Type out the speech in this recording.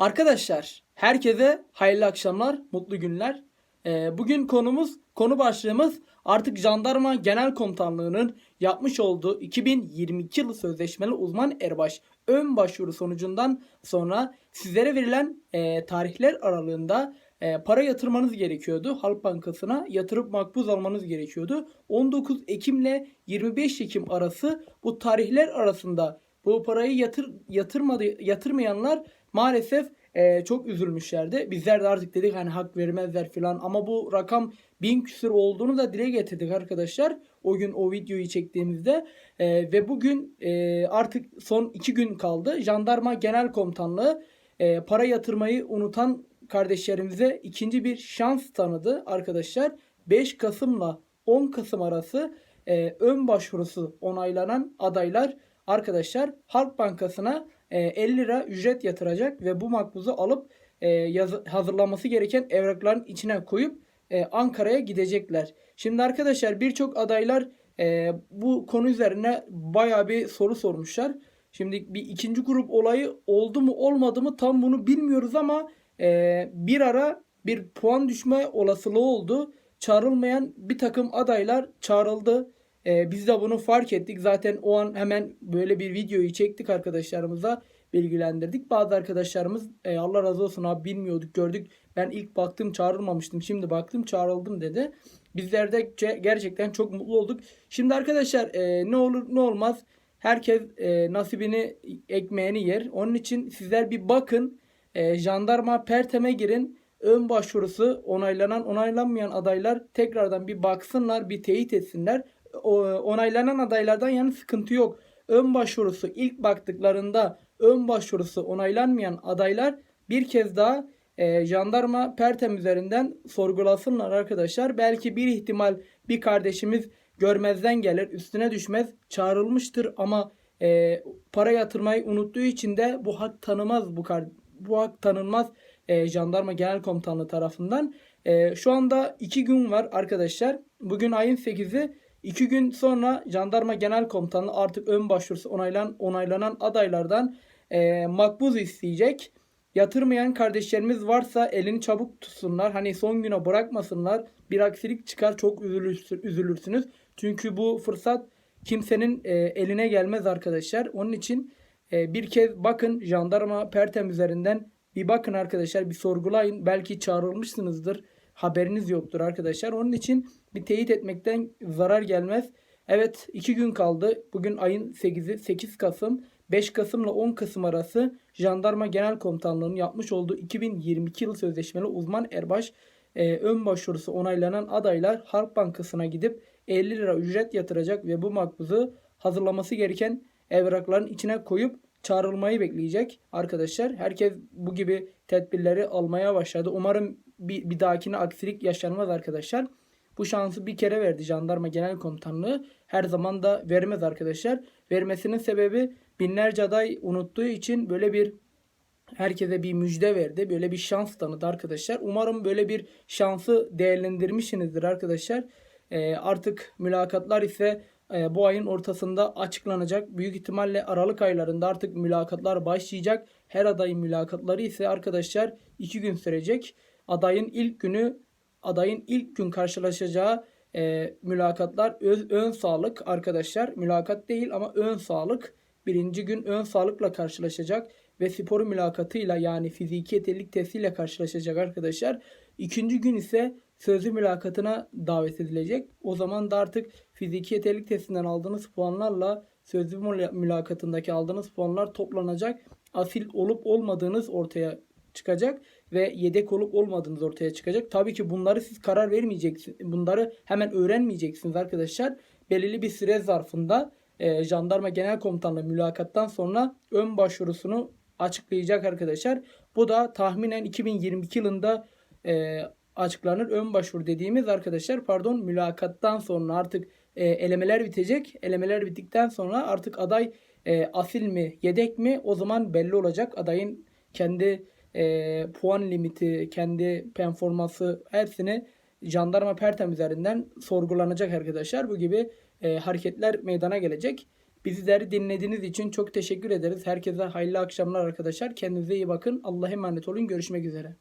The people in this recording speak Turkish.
Arkadaşlar herkese hayırlı akşamlar, mutlu günler. Ee, bugün konumuz, konu başlığımız artık Jandarma Genel Komutanlığı'nın yapmış olduğu 2022 yılı sözleşmeli uzman erbaş ön başvuru sonucundan sonra sizlere verilen e, tarihler aralığında e, para yatırmanız gerekiyordu. Halk Bankası'na yatırıp makbuz almanız gerekiyordu. 19 Ekim ile 25 Ekim arası bu tarihler arasında bu parayı yatır yatırmadı yatırmayanlar maalesef e, çok üzülmüşlerdi. Bizler de artık dedik hani hak vermezler falan ama bu rakam bin küsür olduğunu da dile getirdik arkadaşlar. O gün o videoyu çektiğimizde E, ve bugün e, artık son iki gün kaldı. Jandarma Genel Komutanlığı e, para yatırmayı unutan kardeşlerimize ikinci bir şans tanıdı arkadaşlar. 5 Kasım'la 10 Kasım arası e, ön başvurusu onaylanan adaylar arkadaşlar Halk Bankası'na e, 50 lira ücret yatıracak ve bu makbuzu alıp e, hazırlanması gereken evrakların içine koyup e, Ankara'ya gidecekler. Şimdi arkadaşlar birçok adaylar e, bu konu üzerine baya bir soru sormuşlar. Şimdi bir ikinci grup olayı oldu mu olmadı mı tam bunu bilmiyoruz ama e, bir ara bir puan düşme olasılığı oldu. Çağrılmayan bir takım adaylar çağrıldı. E, biz de bunu fark ettik. Zaten o an hemen böyle bir videoyu çektik arkadaşlarımıza bilgilendirdik. Bazı arkadaşlarımız e, Allah razı olsun abi bilmiyorduk gördük. Ben ilk baktım çağrılmamıştım. Şimdi baktım çağrıldım dedi. Bizler de gerçekten çok mutlu olduk. Şimdi arkadaşlar e, ne olur ne olmaz herkes e, nasibini ekmeğini yer. Onun için sizler bir bakın. E, jandarma Pertem'e girin. Ön başvurusu onaylanan onaylanmayan adaylar tekrardan bir baksınlar bir teyit etsinler. Onaylanan adaylardan yani sıkıntı yok. Ön başvurusu ilk baktıklarında ön başvurusu onaylanmayan adaylar bir kez daha e, jandarma Pertem üzerinden sorgulasınlar arkadaşlar. Belki bir ihtimal bir kardeşimiz görmezden gelir üstüne düşmez çağrılmıştır ama e, para yatırmayı unuttuğu için de bu hak tanımaz bu kar bu hak tanınmaz e, jandarma genel komutanlığı tarafından. E, şu anda 2 gün var arkadaşlar. Bugün ayın 8'i 2 gün sonra jandarma genel komutanlığı artık ön başvurusu onaylan, onaylanan adaylardan e, makbuz isteyecek. Yatırmayan kardeşlerimiz varsa elini çabuk tutsunlar. Hani son güne bırakmasınlar. Bir aksilik çıkar çok üzülürsün- üzülürsünüz. Çünkü bu fırsat kimsenin e, eline gelmez arkadaşlar. Onun için e, bir kez bakın jandarma Pertem üzerinden bir bakın arkadaşlar bir sorgulayın. Belki çağrılmışsınızdır. Haberiniz yoktur arkadaşlar. Onun için bir teyit etmekten zarar gelmez. Evet 2 gün kaldı. Bugün ayın 8'i 8 Kasım. 5 Kasım ile 10 Kasım arası Jandarma Genel Komutanlığı'nın yapmış olduğu 2022 yıl sözleşmeli uzman erbaş e, ön başvurusu onaylanan adaylar Halk Bankası'na gidip 50 lira ücret yatıracak ve bu makbuzu hazırlaması gereken evrakların içine koyup çağrılmayı bekleyecek arkadaşlar. Herkes bu gibi tedbirleri almaya başladı. Umarım bir, bir dahakine aksilik yaşanmaz arkadaşlar. Bu şansı bir kere verdi Jandarma Genel Komutanlığı. Her zaman da vermez arkadaşlar. Vermesinin sebebi binlerce aday unuttuğu için böyle bir herkese bir müjde verdi. Böyle bir şans tanıdı arkadaşlar. Umarım böyle bir şansı değerlendirmişsinizdir arkadaşlar. Ee, artık mülakatlar ise e, bu ayın ortasında açıklanacak. Büyük ihtimalle Aralık aylarında artık mülakatlar başlayacak. Her adayın mülakatları ise arkadaşlar 2 gün sürecek. Adayın ilk günü adayın ilk gün karşılaşacağı e, mülakatlar öz- ön sağlık arkadaşlar. Mülakat değil ama ön sağlık. Birinci gün ön sağlıkla karşılaşacak ve spor mülakatıyla yani fiziki yeterlilik testiyle karşılaşacak arkadaşlar. İkinci gün ise sözlü mülakatına davet edilecek. O zaman da artık fiziki yeterlilik testinden aldığınız puanlarla sözlü müla- mülakatındaki aldığınız puanlar toplanacak. Asil olup olmadığınız ortaya çıkacak ve yedek olup olmadığınız ortaya çıkacak. Tabii ki bunları siz karar vermeyeceksiniz. Bunları hemen öğrenmeyeceksiniz arkadaşlar. Belirli bir süre zarfında e, Jandarma Genel Komutanlığı mülakattan sonra ön başvurusunu açıklayacak arkadaşlar. Bu da tahminen 2022 yılında e, açıklanır. Ön başvuru dediğimiz arkadaşlar pardon mülakattan sonra artık e, elemeler bitecek. Elemeler bittikten sonra artık aday e, asil mi yedek mi o zaman belli olacak. Adayın kendi e, puan limiti, kendi performansı hepsini jandarma Pertem üzerinden sorgulanacak arkadaşlar. Bu gibi e, hareketler meydana gelecek. Bizleri dinlediğiniz için çok teşekkür ederiz. Herkese hayırlı akşamlar arkadaşlar. Kendinize iyi bakın. Allah'a emanet olun. Görüşmek üzere.